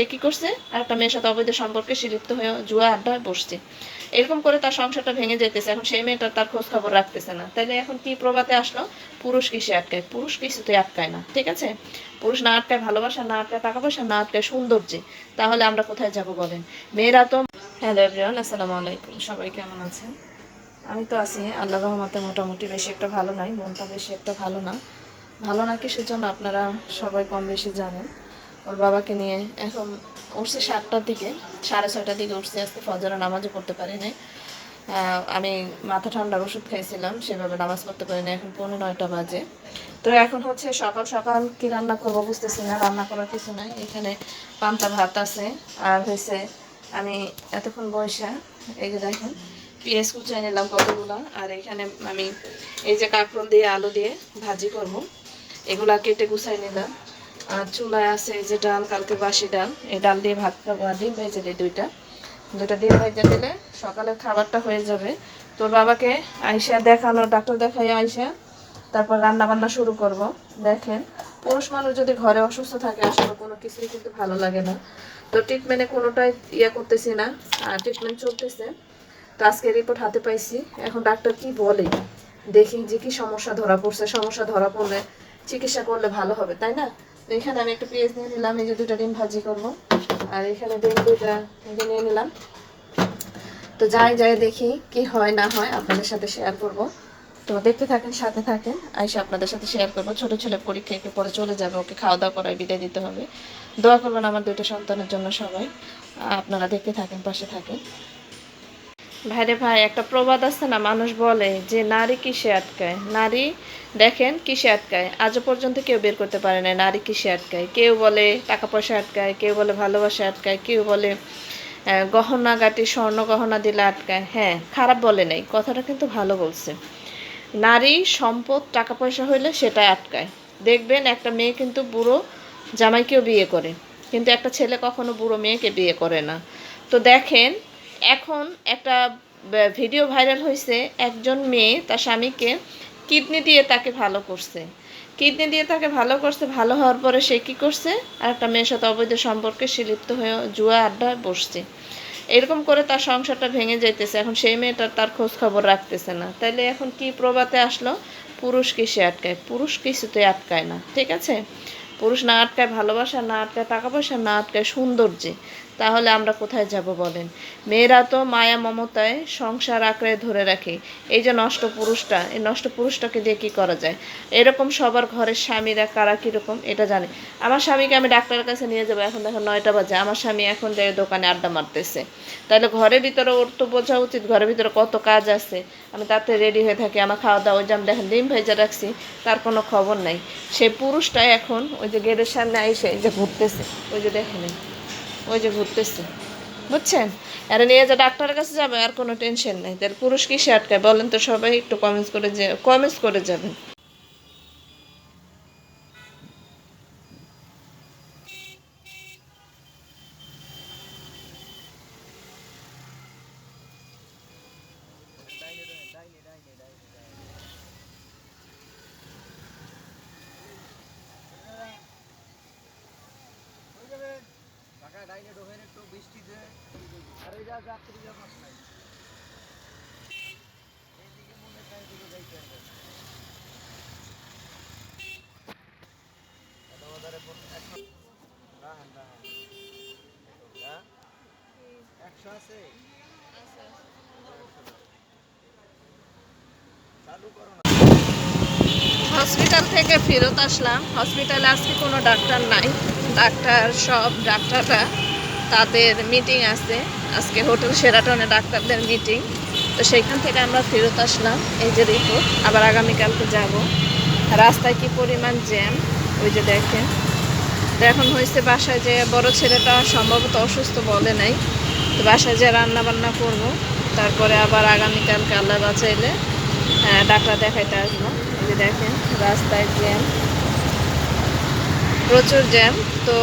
এ কি করছে? আর একটা মেয়ের সাথে অবৈধ সম্পর্কে সে লিপ্ত হয়ে জুয়া আড্ডায় বসছে। এরকম করে তার সংসারটা ভেঙে যেতেছে। এখন সেই মেয়েটা তার খোঁজ খবর রাখতেছে না। তাইলে এখন কি প্রবাতে আসলো? পুরুষ কিসে আটকায়? পুরুষ কিছুতে আটকায় না, ঠিক আছে? পুরুষ না আটকায় ভালোবাসা, না আটকায় টাকা পয়সা, না আটকায় সৌন্দর্যে। তাহলে আমরা কোথায় যাব বলেন? মেয়েরা তো হ্যালো এভরিওয়ান আসসালামু আলাইকুম। সবাই কেমন আছেন? আমি তো আছি। আল্লাহ রহমতে মোটামুটি বেশি একটা ভালো নাই, মনটা বেশি একটা ভালো না। ভালো না কিসের জন্য আপনারা সবাই কম বেশি জানেন। ওর বাবাকে নিয়ে। এখন উঠছে সাতটার দিকে, সাড়ে ছয়টার দিকে উঠছে, আজকে ফজরের নামাজও পড়তে পারি নাই। আমি মাথা ঠান্ডার ওষুধ খাইছিলাম, সেভাবে নামাজ পড়তে পারি না এখন পৌনে নয়টা বাজে। তো এখন হচ্ছে সকাল সকাল কি রান্না করব বুঝতেছি না, রান্না করার কিছু নাই। এখানে পান্তা ভাত আছে, আর হয়েছে আমি এতক্ষণ বয়সা এই যে দেখেন, পেঁয়াজ কুচাই নিলাম কতগুলো, আর এখানে আমি এই যে কাঁকরোল দিয়ে, আলু দিয়ে ভাজি করব। এগুলা কেটে গুছাই নিলাম। আর চুলায় আছে এই যে ডাল, কালকে বাসি ডাল। এই ডাল দিয়ে ভাত ডিম ভেজে দিই দুইটা। দুইটা ডিম ভেজে দিলে সকালের খাবারটা হয়ে যাবে। তোর বাবাকে আইসা দেখানো ডাক্তার দেখাই আইসা তারপর রান্না বান্না শুরু করব। দেখেন, পুরুষ মানুষ যদি ঘরে অসুস্থ থাকে, আসলে কোনো কিছুই কিন্তু ভালো লাগে না। তো ট্রিটমেন্টে কোনোটাই ইয়ে করতেছি না, আর ট্রিটমেন্ট চলতেছে। তো আজকে রিপোর্ট হাতে পাইছি। এখন ডাক্তার কি বলে? দেখি যে কি সমস্যা ধরা পড়ছে। সমস্যা ধরা পড়লে চিকিৎসা করলে ভালো হবে, তাই না? তো এখানে আমি একটা পেঁয়াজ নিয়ে নিলাম, এই যে দুটা ডিম ভাজি করব। আর এখানে ডিম এই নিয়ে নিলাম। তো যাই যাই দেখি কি হয়, না হয় আপনাদের সাথে শেয়ার করব। তো দেখতে থাকেন, সাথে থাকেন, আইসা আপনাদের সাথে শেয়ার করব। ছোট ছেলে পরীক্ষা একটু পরে চলে যাবে, ওকে খাওয়া দাওয়া করায় বিদায় দিতে হবে। দোয়া করবেন আমার দুইটা সন্তানের জন্য সবাই। আপনারা দেখতে থাকেন, পাশে থাকেন। ভাইরে ভাই, একটা প্রবাদ আছে না, মানুষ বলে যে নারী কিসে আটকায়? নারী, দেখেন, কিসে আটকায়? আজও পর্যন্ত কেউ বের করতে পারে না নারী কিসে আটকায়? কেউ বলে টাকা পয়সা আটকায়, কেউ বলে ভালোবাসা আটকায়, কেউ বলে গহনা, গাটি, স্বর্ণ গহনা দিলে আটকায়। হ্যাঁ খারাপ বলে নাই, কথাটা কিন্তু ভালো বলছে। নারী সম্পদ, টাকা পয়সা হইলে সেটা আটকায়। দেখবেন একটা মেয়ে কিন্তু বুড়ো জামাইকেও বিয়ে করে, কিন্তু একটা ছেলে কখনো বুড়ো মেয়েকে বিয়ে করে না। তো দেখেন এখন একটা ভিডিও ভাইরাল হয়েছে একজন মেয়ে, তার স্বামীকে কিডনি দিয়ে তাকে ভালো করছে। কিডনি দিয়ে তাকে ভালো করছে, ভালো হওয়ার পরে সে কী করছে? আর একটা মেয়ের সাথে অবৈধ সম্পর্কে সে লিপ্ত হয়ে জুয়া আড্ডায় বসছে। এরকম করে তার সংসারটা ভেঙে যাইতেছে। এখন সেই মেয়েটা তার খোঁজ খবর রাখতেছে না। তাইলে এখন কি প্রবাতে আসলো? পুরুষ কিসে আটকায়? পুরুষ কিছুতে আটকায় না। ঠিক আছে? পুরুষ না আটকায় ভালোবাসা, না আটকায় টাকা পয়সা, না আটকায় সৌন্দর্যে। তাহলে আমরা কোথায় যাব বলেন? মেয়েরা তো মায়া মমতায় সংসার আঁকড়ে ধরে রাখে। এই যে নষ্ট পুরুষটা, এই নষ্ট পুরুষটাকে দিয়ে কী করা যায়? এরকম সবার ঘরের স্বামীরা কারা কীরকম, এটা জানে। আমার স্বামীকে আমি ডাক্তারের কাছে নিয়ে যাব, এখন দেখো নয়টা বাজে। আমার স্বামী এখন যায় দোকানে আড্ডা মারতেছে। তাহলে ঘরের ভিতরে ওর তো বোঝা উচিত, ঘরের ভিতরে কত কাজ আছে। আমি তাতে রেডি হয়ে থাকি, আমার খাওয়া দাওয়া, ওই যে আমি দেখেন ডিম ভেজে রাখছি, তার কোনো খবর নাই। সেই পুরুষটা এখন ওই যে গেটের সামনে আইসে যে ঘুরতেছে। ওই যে দেখেন ওই যে ঘুরতেছে। বুঝছেন? আর নিয়ে যে, ডাক্তারের কাছে যাবে, আর কোনো টেনশন নেই। তার পুরুষ কিসে আটকায়? বলেন তো সবাই একটু কমেন্টস করে যে কমেন্টস করে যাবেন। একটু বৃষ্টিতে। হয় হসপিটাল থেকে ফেরত আসলাম। হসপিটালে আজকে কোনো ডাক্তার নাই। ডাক্তার, সব ডাক্তাররা তাদের মিটিং আছে। আজকে হোটেল সেরাটনে ডাক্তারদের মিটিং তো সেইখান থেকে আমরা ফেরত আসলাম, এই যে রিপোর্ট আবার আগামীকালকে যাব। রাস্তায় কি পরিমাণ জ্যাম ওই যে দেখেন। তো এখন হয়েছে বাসায় যে বড় ছেলেটা সম্ভবত অসুস্থ বলে নাই। তো বাসায় যে রান্না বান্না করব, তারপরে আবার আগামীকালকে আল্লাহ বাঁচাইলে ডাক্তার দেখাইতে আসব। ওই যে দেখেন, রাস্তায় জ্যাম প্রচুর জ্যাম, তো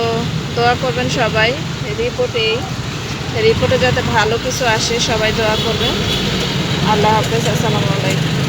দোয়া করবেন সবাই। রিপোর্টে রিপোর্টে যাতে ভালো কিছু আসে, সবাই দোয়া করবেন। আল্লাহ হাফেজ, আসসালামু আলাইকুম।